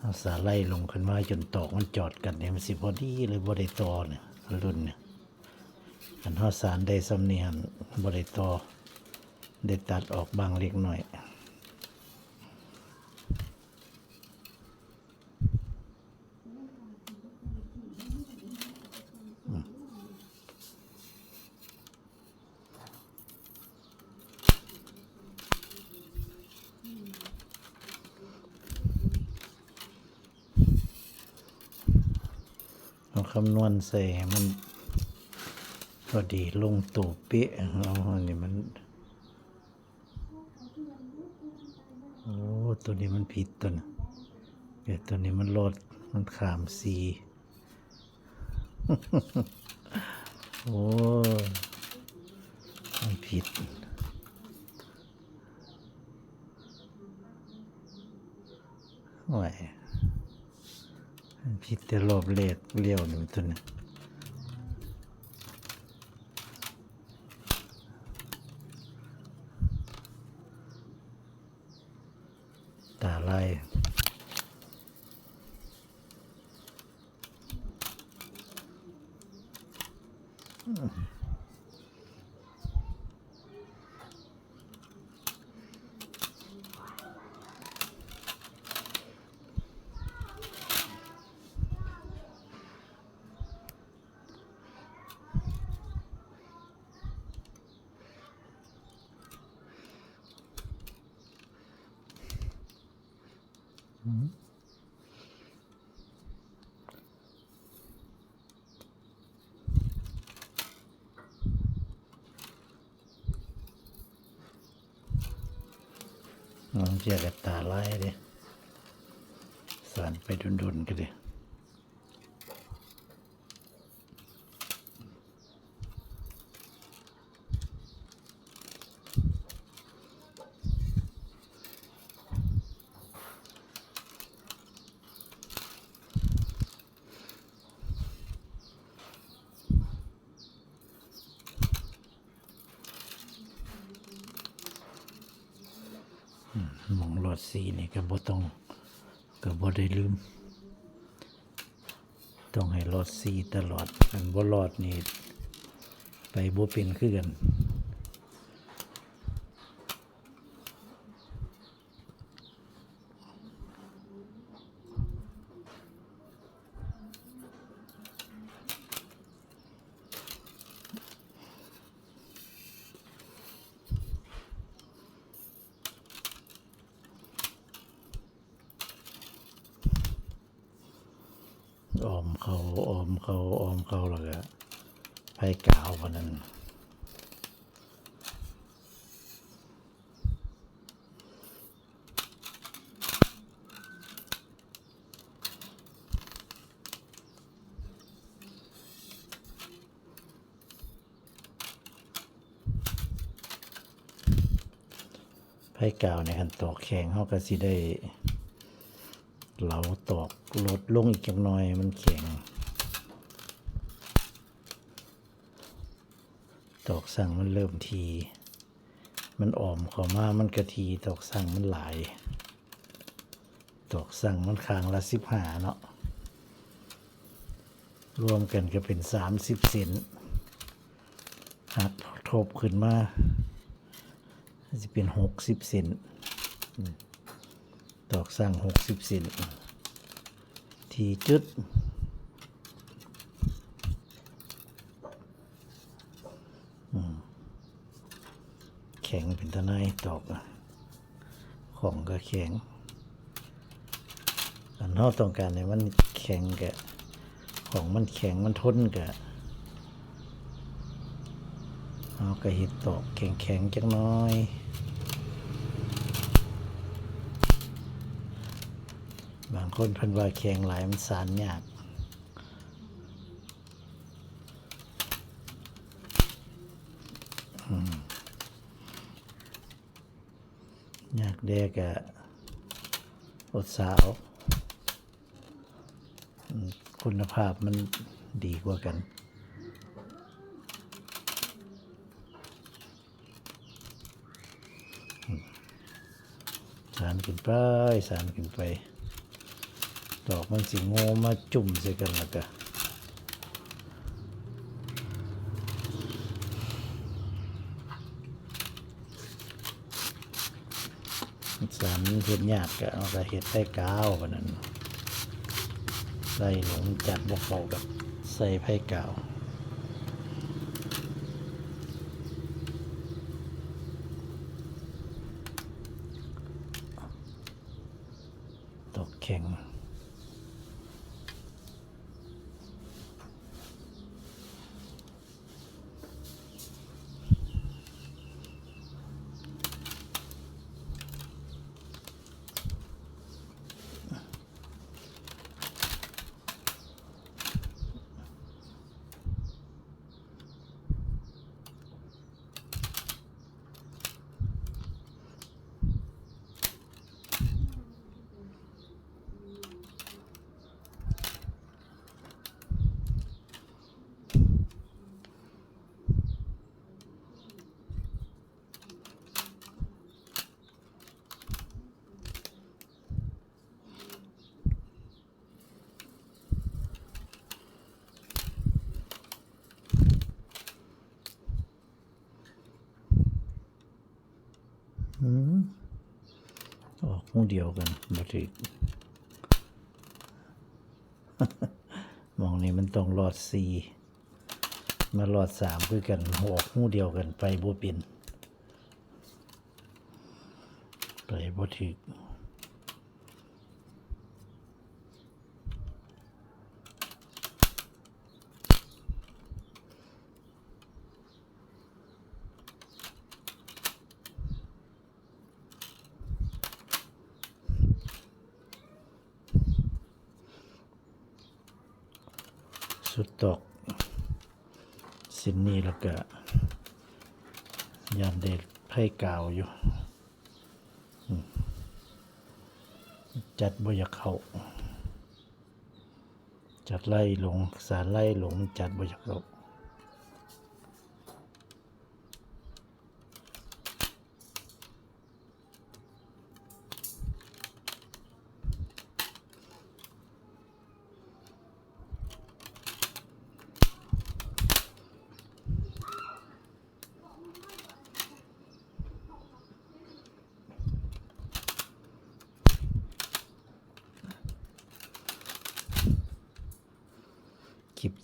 เอาสาไล่ลงขึ้นมาจนตอกมันจอดกันเนี่ยมันสิพอดีเลยบริตอเนี่ยรุ่นเนี่ยอันทอสารได้สำเนียนบริตอได้ตัดออกบางเล็กหน่อยำนวณใส่ให้มันพอดีลงตัวเป๊ะเอาอันนี้มัน โอ้ตัวนี้มันผิดตัวนะเดี๋ยวตัวนี้มันลดมันขามสีโอ้มันผิดโอ้ย ผิดแต่รอบเลขเลี้ยวหนึ่งตัวนะตาไล่ น้องเจียกับตาไล่ดิสั่นไปดุนๆกันดิ หมองหลอด สีนี่ก็บ่ต้องก็บ่ได้ลืม ต้องให้หลอดสีตลอดอันบ่หลอดนี่ไปบ่เป็นคือกัน ออมเขาออมเขาออมเขาแล้วก็ไผกาวพนนั้นไผกาวในคันตอกแข็งเขาก็สิได้ เหลาตอกลดลงอีกจักหน่อยมันแข็ง ตอกสั่งมันเริ่มที มันอ่อมเข้ามามันกะทีตอกสั่งมันหลาย ตอกสั่งมันคางละสิบห้าเนาะรวมกันก็เป็นสามสิบเซนหักทบขึ้นมาจะเป็นหกสิบเซน ตอกสร้างหกสิบเซนทีจุดแข็งเป็นตะไนายตอกของก็แข็งอันเราต้องการให้มันแข็งกะของมันแข็งมันทนกะเอากระเห็ดตอกแข็งๆจักน้อย บาง คนเพิ่นว่าแข็งหลายมันสารยากยากเด็กอะอดสาว คุณภาพมันดีกว่ากันสารขึ้นไปสารขึ้นไป ดอกมันสิโง่มาจุ่มใส่กันแล้วก็สารเห็ดหยากก็เอาก็เห็ดใส่กาวปานนั้นใส่หลงจัดบ่เข้ากับใส่ไผ่กาวตกแข็ง อืม ออกหมูเดียวกันบริมองนี่มันต้องรอดสี่มารอดสามคือกันออกหมูเดียวกันไปบ่เป็นไปบ่ถึก สุดตกสินนี้แล้วก็ยามเด็ดไพ่กาวอยู่ จัดบอยากเขาจัดไล่หลงสารไล่หลงจัดบอยากเขา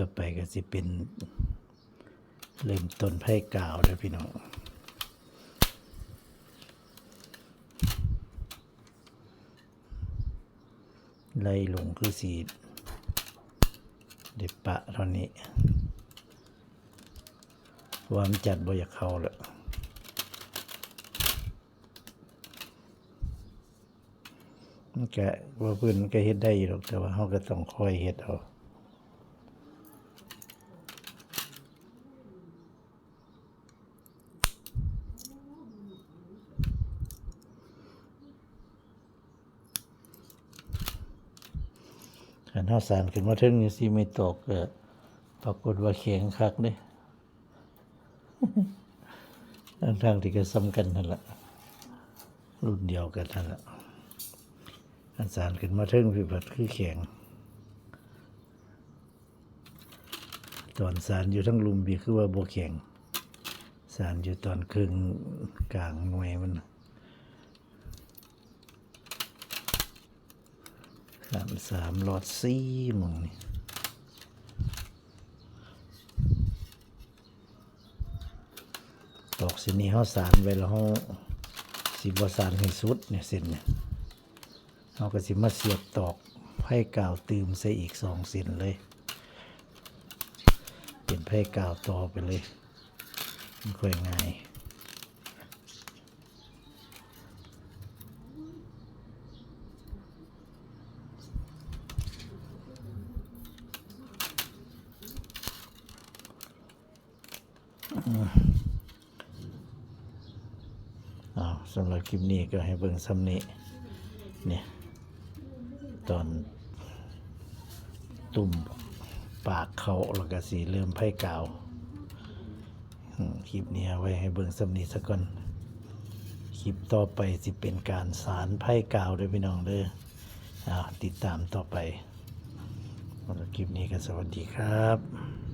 ต่อไปก็สิเป็น เริ่มต้นไพ่กาวแล้วพี่น้องไล่ลงคือสีเด็ปะเท่านี้วามจัดบ่อยากเข้าแล้วมันก็ว่าเพื่อนมันก็เฮ็ดได้อยู่หรอกแต่ว่าเขาก็ต้องคอยเฮ็ดเอา ขันเท้าสารขึ้นมาถึงนี่สิไม่ตกเก็ปรากฏว่าแข็งคักเด้ทั้งทางๆที่ก็ซ้ำกันนั่นแหละรุ่นเดียวกันนั่นแหละอันสารขึ้นมาถึงพิบัติคือแข็ง ตอนสารอยู่ทั้งลุมบีคือว่าโบแข็ง สารอยู่ตอนครึ่งกลางหน่วยมันน่ะ สามสามหลอดซี่มองนี่ตอกสินี้เขาสารไว้แล้วเขาสิบสารให้สุดเนี่ยเส้นเนี่ยเขาก็สิมาเสียบตอกให้กาวตืมใส่อีกสองเส้นเลย เป็นไพ่กาวต่อไปเลยมันค่อยง่าย อ้าวสำหรับคลิปนี้ก็ให้เบิ่งซ้ำนี้เนี่ยตอนตุ่มปากเขาแล้วก็สีเริ่มไพ่กาวคลิปนี้ไว้ให้เบิ่งสำนีสักก่อนคลิปต่อไปสิเป็นการสารไพ่กาวด้อพี่น้องเด้ออติดตามต่อไปสำหรับคลิปนี้ก็สวัสดีครับ